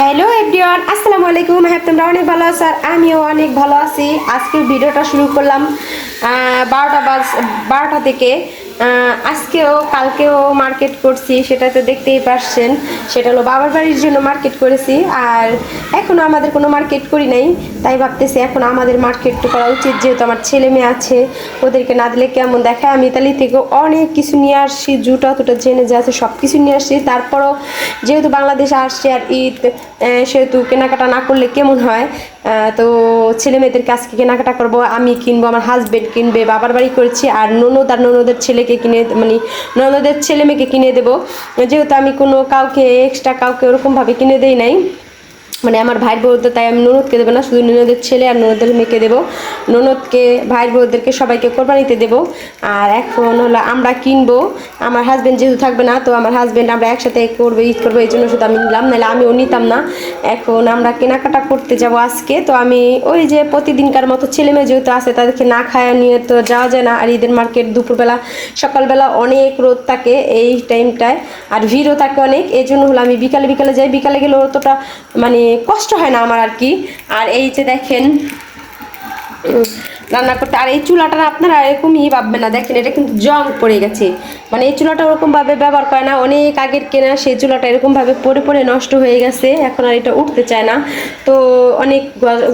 Hello everyone আসসালামু আলাইকুম হ্যাঁ তোমরা অনেক ভালো আছো আর আমিও অনেক ভালো আছি। আজকের ভিডিওটা শুরু করলাম বারোটা বাজ, বারোটা থেকে আজকেও, কালকেও মার্কেট করছি সেটা তো দেখতেই পারছেন। সেটা হলো বাবার বাড়ির জন্য মার্কেট করেছি, আর এখনও আমাদের কোনো মার্কেট করি নাই। তাই ভাবতেছি এখন আমাদের মার্কেট করা উচিত, যেহেতু আমার ছেলে মেয়ে আছে। ওদেরকে না দিলে কেমন দেখায়? আমি ইতালি থেকে অনেক কিছু নিয়ে আসছি, জুটা তুটা জেনে যে আছে সব কিছু নিয়ে আসছি। তারপরও যেহেতু বাংলাদেশে আসছে আর ঈদ সেহেতু কেনাকাটা না করলে কেমন হয়? তো ছেলে মেয়েদেরকে আজকে কেনাকাটা করব, আমি কিনবো, আমার হাজবেন্ড কিনবে, বাবার বাড়ি করছি, আর ননদ আর ননদের ছেলেকে কিনে মানে ননদের ছেলে মেয়েকে কিনে দেবো। যেহেতু আমি কোনো কাউকে এক্সট্রা কাউকে ওরকমভাবে কিনে দেই নাই। মানে আমার ভাইয়ের বউদের, তাই আমি ননদকে দেবো না, শুধু ননদের ছেলে আর ননদের মেয়েকে দেবো। ননদকে, ভাইয়ের বউদেরকে সবাইকে কোরবানিতে দেবো। আর এখন হলো আমরা কিনবো। আমার হাজব্যান্ড যেহেতু থাকবে না, তো আমার হাজব্যান্ড আমরা একসাথে করব, ঈদ করব এই জন্য শুধু আমি নিলাম, নাহলে আমিও নিতাম না। এখন আমরা কেনাকাটা করতে যাব আজকে, তো আমি ওই যে প্রতিদিনকার মতো ছেলে মেয়ে যেহেতু আছে, তাদেরকে না খাওয়া নিয়ে তো যাওয়া যায় না। আর ঈদের মার্কেট দুপুরবেলা, সকালবেলা অনেক রোদ থাকে এই টাইমটায় আর ভিড়ও থাকে অনেক। এই জন্য হলো আমি বিকালে বিকালে যাই। বিকালে গেলে অতটা মানে কষ্ট হয় না আমার আর কি। আর এই যে দেখেন রান্না করতে। আর এই চুলাটা আপনারা এরকমই ভাববেন না। দেখেন এটা কিন্তু জং পড়ে গেছে। মানে এই চুলাটা ওরকমভাবে ব্যবহার করে না। অনেক আগের কেনা সেই চুলাটা এরকমভাবে পড়ে পড়ে নষ্ট হয়ে গেছে। এখন আর এটা উঠতে চায় না। তো অনেক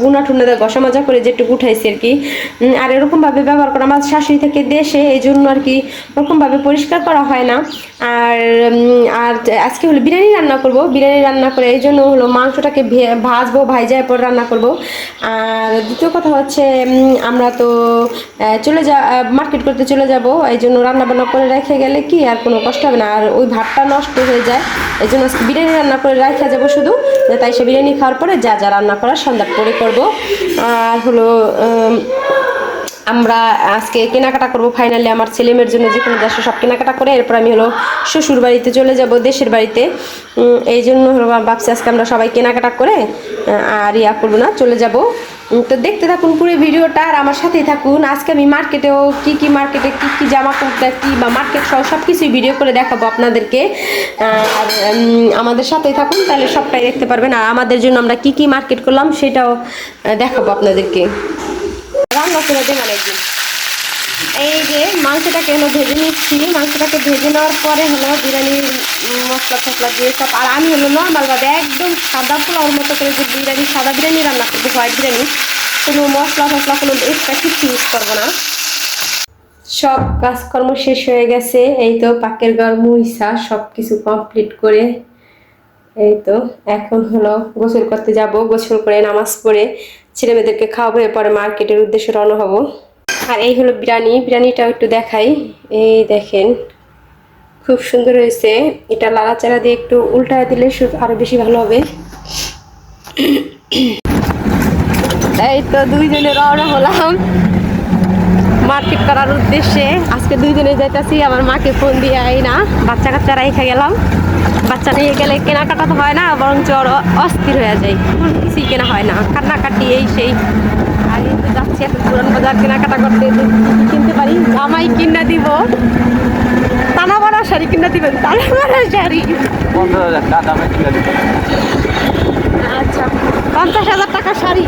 গুনা দিয়ে ঘষা মাজা করে যেটুকু উঠাইছি আর কি। আর এরকমভাবে ব্যবহার করা আমার শাশুড়ি থেকে দেশে এই জন্য আর কি ওরকমভাবে পরিষ্কার করা হয় না। আর আর আজকে হলো বিরিয়ানি রান্না করব। বিরিয়ানি রান্না করে এই জন্য হলো মাংসটাকে ভাজবো ভাইজায় পর রান্না করব। আর দ্বিতীয় কথা হচ্ছে উম, আমরা তো চলে যা মার্কেট করতে চলে যাব। এই জন্য রান্না বান্না করে রেখে গেলে কি আর কোনো কষ্ট হবে না। আর ওই ভাতটা নষ্ট হয়ে যায়। এই জন্য বিরিয়ানি রান্না করে রেখে যাব শুধু। তাই সে বিরিয়ানি খাওয়ার পরে যা যা রান্না করার সন্ধ্যা পরে করব। আর হলো আমরা আজকে কেনাকাটা করব ফাইনালি আমার ছেলে মেয়ের জন্য যে কোনো দেশে সব কেনাকাটা করে। এরপর আমি হলো শ্বশুর বাড়িতে চলে যাব, দেশের বাড়িতে। এই জন্য হলো ভাবছি আজকে আমরা সবাই কেনাকাটা করে আর ইয়া করব না, চলে যাব। তো দেখতে থাকুন পুরো ভিডিওটা আর আমার সাথেই থাকুন। আজকে আমি মার্কেটেও কি কি মার্কেটে কি কি জামা কাপড় কি বা মার্কেট সহ সব কিছুই ভিডিও করে দেখাবো আপনাদেরকে। আর আমাদের সাথেই থাকুন, তাহলে সবটাই দেখতে পারবেন। আর আমাদের জন্য আমরা কি কি মার্কেট করলাম সেটাও দেখাবো আপনাদেরকে। রান্না করে এই যে মাংসটাকে হলো ভেজে নিচ্ছি। মাংসটাকে ভেজে নেওয়ার পরে হলো বিরিয়ানির মশলা টসলা দিয়ে সব আর আমি হলো নর্মালভাবে একদম সাদা পোলাওর মতো করে যে বিরিয়ানি, সাদা বিরিয়ানি রান্না করব, হোয়াইট বিরিয়ানি, কোনো মশলা টসলা, কোনো এক্সট্রা কিছু ইউজ করব না। সব কাজকর্ম শেষ হয়ে গেছে। এই তো পাকের ঘর মুইসা সব কিছু কমপ্লিট করে। এই তো এখন হলো গোসল করতে যাব। গোসল করে নামাজ পড়ে ছেলে মেয়েদেরকে খাওয়াবো। এরপরে মার্কেটের উদ্দেশ্যে রওনা হব। আর এই হলো বিরিয়ানি। বিরিয়ানিটাও একটু দেখাই। এই দেখেন, খুব সুন্দর হয়েছে। এটা লাড়াচাড়া দিয়ে একটু উল্টা দিলে আরও বেশি ভালো হবে। এই তো দুইজনে রওনা হলাম মার্কেট করার উদ্দেশ্যে। আজকে দুইজনে যাইতাছি, আমার মাকে ফোন দিয়ে আই না বাচ্চা কাচ্চা রাইখা গেলাম। বাচ্চা নিয়ে গেলে কেনাকাটা তো হয় না, বরঞ্চ আরও অস্থির হয়ে যায়। কোন কিছুই কেনা হয় না, কান্নাকাটি এই সেই। আর তো যাচ্ছি এখন পুরান বাজার কেনাকাটা করতে কিনতে পারি, জামাই কিনা দিব। টানা বাড়া শাড়ি কিনা দিবেন, টানা বাড়া শাড়ি। দাদা কিনে পঞ্চাশ হাজার টাকা শাড়ি।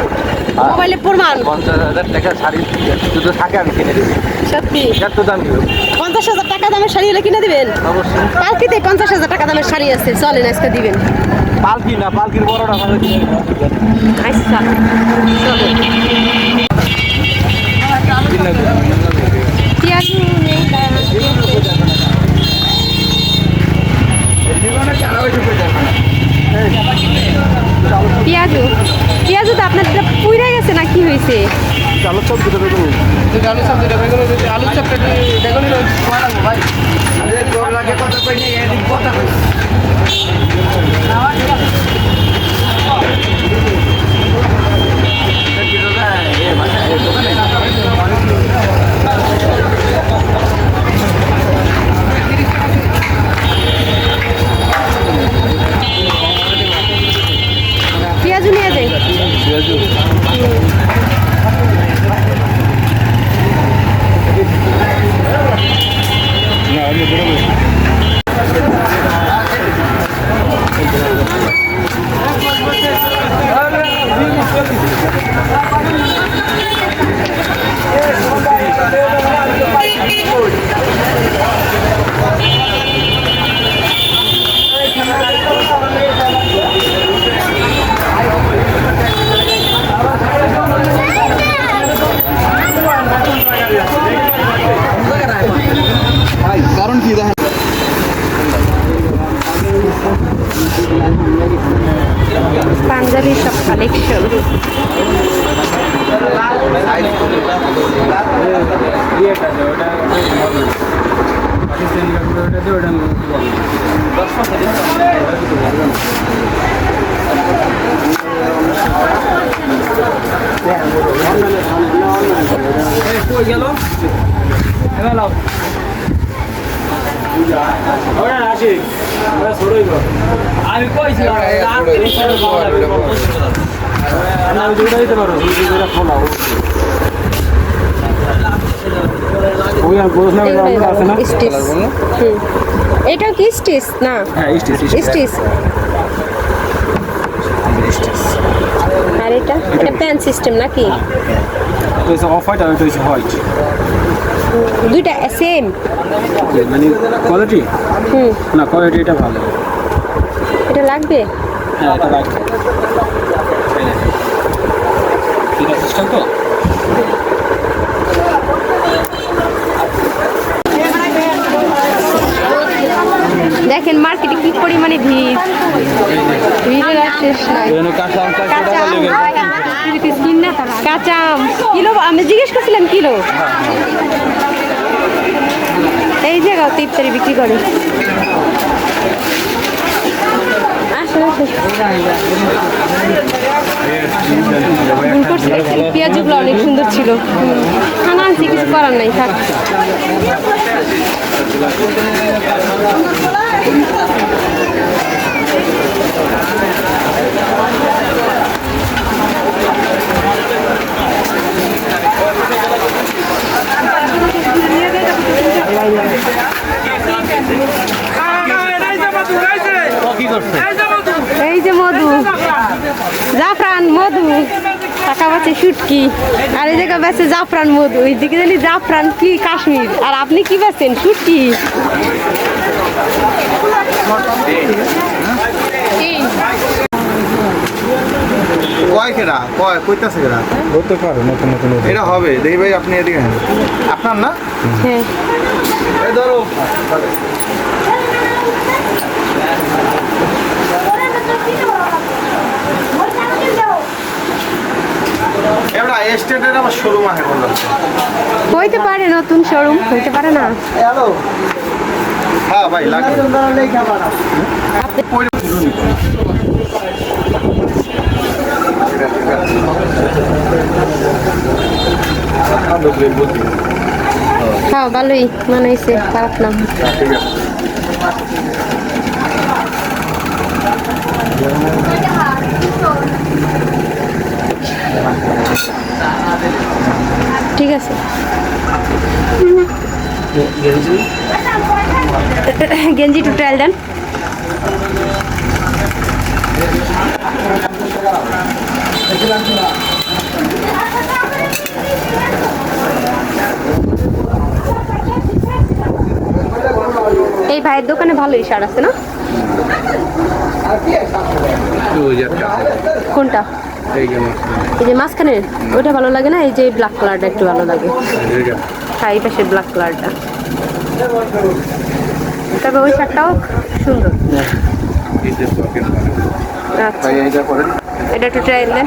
মোবাইলে প্রমাণ। পঞ্চাশ হাজার টাকা শাড়ি শুধু থাকে আমি কিনে দিবি। সত্যি? এত দাম কি পঞ্চাশ হাজার টাকা দামের শাড়ি হলে কিনে দিবেন? অবশ্যই। কালকেতে পঞ্চাশ হাজার টাকা দামের শাড়ি আছে চলেন আজকে দিবেন। পালকি না পালকির বড়টা ভালো দিবি। আচ্ছা চলো কিনে দিবি। পেঁয়াজু নেই পেঁয়াজু? পেঁয়াজু তো আপনার পুইরা গেছে না কি হয়েছে? চালের চপ দুটো বেগুন। আলু চপ দুটো বেগুন আলু চপটা বেগুনি সময় লাগবো ভাই। পেঁয়াজু পাঞ্জাবি সব কালেকশন কই গেল এবার আমি কইছি আমি দুইটা দিতে পারো দুইটা খোলাও। ওই আর গোস না আছে না? স্টিচ। হুম। এটাও কি স্টিচ? না। হ্যাঁ স্টিচ আর এটা? এটা প্যান সিস্টেম নাকি? অফ হোয়াইট আর এটা হোয়াইট দুইটা সেম মানে কোয়ালিটি হুম। না কোয়ালিটি এটা ভালো। এটা লাগবে? হ্যাঁ এটা রাখছি ঠিক আছে সিস্টেম তো? দেখেন মার্কেটে কি পরিমাণে ভিড়? ভিড়ের আর শেষ নাই। কাঁচা কিলো আমি জিজ্ঞেস করছিলাম কিলো? এই জায়গাও তো ইফতারি বিক্রি করে। পেঁয়াজগুলো অনেক সুন্দর ছিল। খানা আনছি, কিছু করার নাই, থাক। এই যে মধু। জাফরান মধু। টাকা পাচ্ছে শুটকি। আর এই জায়গা বেছে জাফরান মধু। এই দিকে জানি জাফরান কি কাশ্মীর। আর আপনি কি বেছেন? শুটকি। কয় কেরা কয়? কইতাছে কেরা ধরতে পারো নতুন নতুন এটা হবে। দেখি ভাই আপনি এদিকে আপনার না? হ্যাঁ এই ধরো। এবার এস্টেটের আবার শোরুম আছে হইতে পারে নতুন শোরুম হইতে পারে না। হ্যালো হ্যাঁ ভাই লাগবে। ভালোই মনে হয়েছে খারাপ না। ঠিক আছে। গেঞ্জি টু ট্রায়াল দেন। এই ভাইয়ের দোকানে ভালোই শার্ট আছে, না? কোনটা? এই যে মাঝখানে, ওইটা ভালো লাগে না? এই যে ব্ল্যাক কালারটা একটু ভালো লাগে। হ্যাঁ এই পাশে ব্ল্যাক কালারটা তবে ওই শার্টটাও সুন্দর। আচ্ছা। এটা একটু ট্রায়াল দেন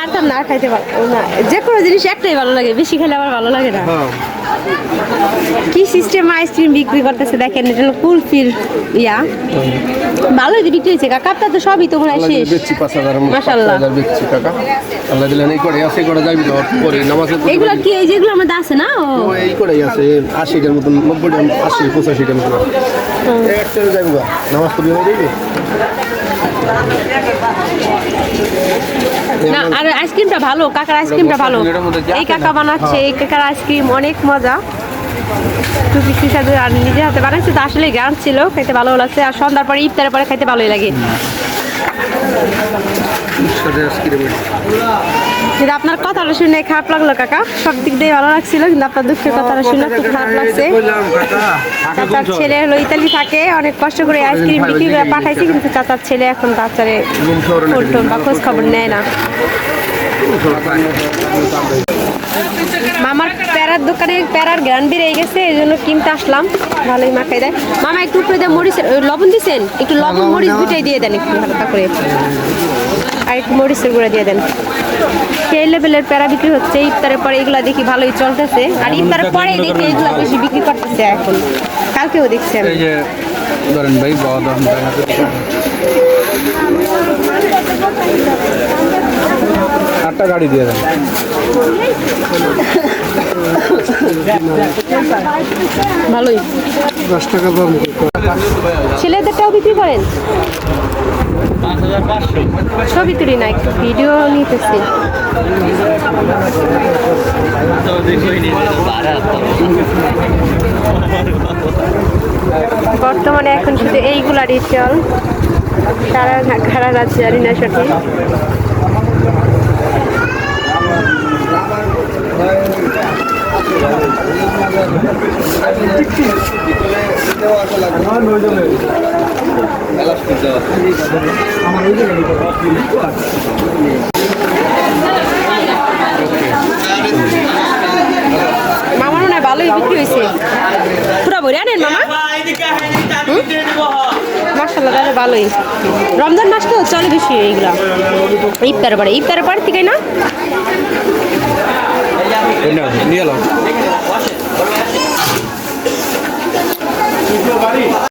আইসক্রিম না আর খাইতে পারো না। যে কোনো জিনিস একটাই ভালো লাগে বেশি খেলে আমার ভালো লাগে না। কি সিস্টেম আইসক্রিম বিক্রি করতেছে দেখেন এটা হলো কুলফির ইয়া। ভালোই তো বিক্রি হয়েছে কাকা আপনার তো সবই তো মনে হয় শেষ। বেচছি পাঁচ হাজার মাশাআল্লাহ। বেচছি টাকা আল্লাহ দিলেন এই করে আছে করে যাবি তো পরে নামাজের পরে এগুলো কি এই যেগুলো আমাদের আছে না ও? এই করে আছে আশিটার মতন নব্বইটা আশি পঁচাশিটার মতন। একটা যাব গা নামাজ পড়বি হয়ে যাবি না আর আইসক্রিমটা ভালো কাকার আইসক্রিমটা ভালো। এই কাকা বানাচ্ছে এই কাকার আইসক্রিম অনেক মজা। টু পিস আর নিজের হাতে বানাচ্ছে তো আসলে গ্রাম ছিল খাইতে ভালো লাগছে আর সন্ধ্যার পরে ইফতারের পরে খাইতে ভালোই লাগে। কিন্তু আপনার কথাটা শুনে খারাপ লাগল কাকা। সব দিক দিয়ে ভালো লাগছিল কিন্তু আপনার দুঃখের কথাটা শুনে খুব খারাপ লাগছে। চাচার ছেলে হলো ইতালি থাকে অনেক কষ্ট করে আইসক্রিম বিক্রি করে পাঠাইছি কিন্তু চাচার ছেলে এখন বাচ্চারে ফোন বা খোঁজ খবর নেয় না। মামার প্যারার দোকানে প্যারার গ্রান বেরিয়ে গেছে এই জন্য কিনতে আসলাম। ভালোই মাখাই দেয়। মামা একটু উপরে দেয় মরিচের ওই লবণ দিছেন? একটু লবণ মরিচ দুটাই দিয়ে দেন একটু হালকা করে। আর একটু মরিচের গুঁড়া দিয়ে দেন। সেই লেভেলের প্যারা বিক্রি হচ্ছে ইফতারের পরে এগুলো দেখি ভালোই চলতেছে। আর ইফতারের পরে দেখি এগুলো বেশি বিক্রি করতেছে এখন। কালকেও দেখছেন ধরেন ভাই আটটা গাড়ি দিয়ে দেন। ভালোই। দশ টাকা দাম ছেলেদেরটাও বিক্রি করেন? ছবি তুলি না একটু ভিডিও নিতেছি। বর্তমানে এখন শুধু এইগুলারই চল সারা খারা রাত জানি না সঠিক। মামার মনে হয় ভালোই বিক্রি হয়েছে পুরা ভরে আনেন, মামা? ভালোই। রমজান মাস তো চলে বেশি এইগুলা। ইফতারের পরে ইফতারের পরে থেকে না? নিয়ে এলাম